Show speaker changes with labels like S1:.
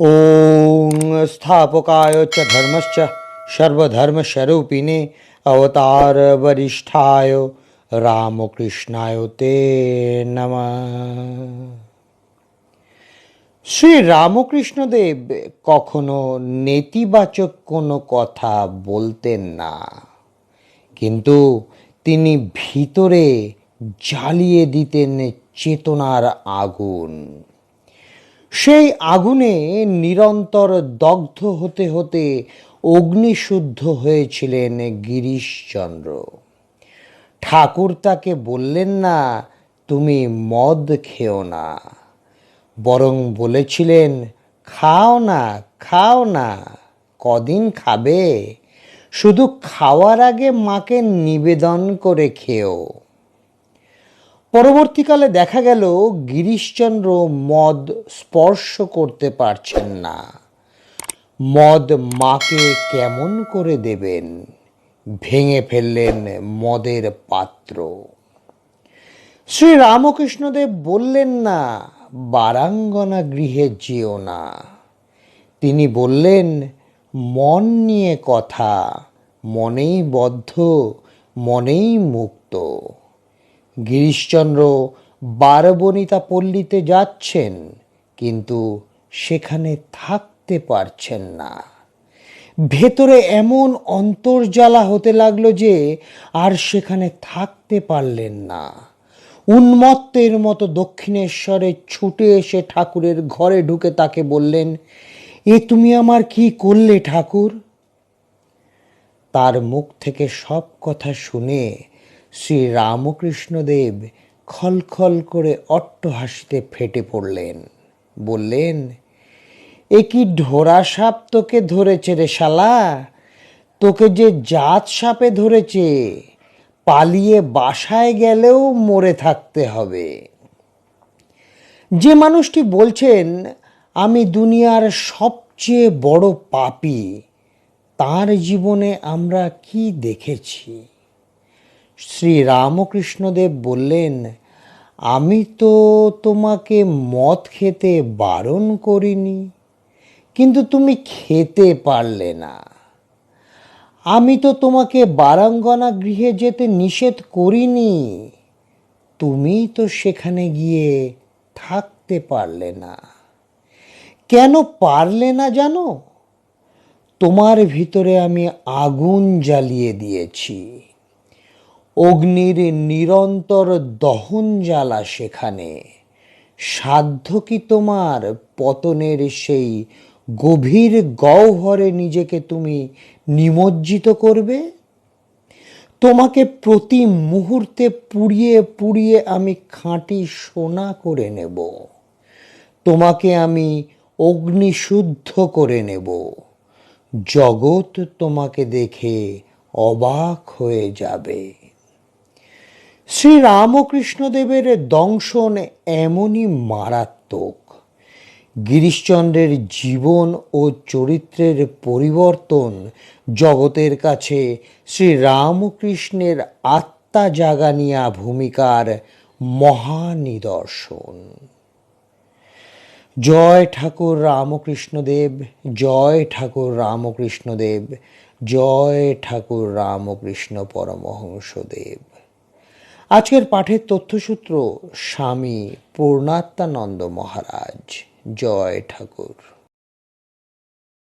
S1: ওং স্থাপকায় চ অবতার বরিষ্ঠায় রামকৃষ্ণায় তে নম শ্রী রামকৃষ্ণদেব কখনো নেতিবাচক কোনো কথা বলতেন না। কিন্তু তিনি ভিতরে জ্বালিয়ে দিতেন চেতনার আগুন। সেই আগুনে নিরন্তর দগ্ধ হতে হতে অগ্নিশুদ্ধ হয়েছিলেন গিরিশচন্দ্র। ঠাকুর তাকে বললেন না, তুমি মদ খেও না। বরং বলেছিলেন, খাও না খাও না, কদিন খাবে? শুধু খাওয়ার আগে মাকে নিবেদন করে খেও। পরবর্তীকালে দেখা গেল গিরিশচন্দ্র মদ স্পর্শ করতে পারছেন না। মদ মাকে কেমন করে দেবেন? ভেঙে ফেললেন মদের পাত্র। শ্রী রামকৃষ্ণদেব বললেন না, বারাঙ্গনা গৃহে যেও না। তিনি বললেন, মন নিয়ে কথা, মনেই বদ্ধ, মনেই মুক্ত। গিরিশচন্দ্র বারবনিতা পল্লীতে যাচ্ছেন, কিন্তু সেখানে থাকতে পারছেন না। ভেতরে এমন অন্তর্জ্বালা হতে লাগল যে আর সেখানে থাকতে পারলেন না। উন্মত্তের মতো দক্ষিণেশ্বরে ছুটে এসে ঠাকুরের ঘরে ঢুকে তাকে বললেন, এ তুমি আমার কি করলে ঠাকুর? তার মুখ থেকে সব কথা শুনে শ্রী রামকৃষ্ণদেব খলখল করে অট্ট হাসিতে ফেটে পড়লেন। বললেন, এ কি ঢোরা সাপ তোকে ধরেছে রে শালা? তোকে যে জাত সাপে ধরেছে, পালিয়ে বাসায় গেলেও মরে থাকতে হবে। যে মানুষটি বলছেন, আমি দুনিয়ার সবচেয়ে বড় পাপী, তার জীবনে আমরা কি দেখেছি? শ্রী রামকৃষ্ণদেব বললেন, আমি তো তোমাকে মদ খেতে বারণ করিনি, কিন্তু তুমি খেতে পারলে না। আমি তো তোমাকে বারাঙ্গনা গৃহে যেতে নিষেধ করিনি, তুমি তো সেখানে গিয়ে থাকতে পারলে না। কেন পারলে না জানো? তোমার ভিতরে আমি আগুন জ্বালিয়ে দিয়েছি। অগ্নির নিরন্তর দহন জ্বালা সেখানে। সাধ্য কি তোমার পতনের সেই গভীর গহ্বরে নিজেকে তুমি নিমজ্জিত করবে? তোমাকে প্রতি মুহূর্তে পুড়িয়ে পুড়িয়ে আমি খাঁটি সোনা করে নেব। তোমাকে আমি অগ্নিশুদ্ধ করে নেব। জগৎ তোমাকে দেখে অবাক হয়ে যাবে। শ্রী রামকৃষ্ণদেবের দংশন এমনই মারাত্মক। গিরিশচন্দ্রের জীবন ও চরিত্রের পরিবর্তন জগতের কাছে শ্রী রামকৃষ্ণের আত্মা জাগানিয়া ভূমিকার মহানিদর্শন। জয় ঠাকুর রামকৃষ্ণদেব, জয় ঠাকুর রামকৃষ্ণদেব, জয় ঠাকুর রামকৃষ্ণ পরমহংসদেব। আজকের পাঠের তথ্যসূত্র স্বামী পূর্ণাত্মানন্দ মহারাজ। জয় ঠাকুর।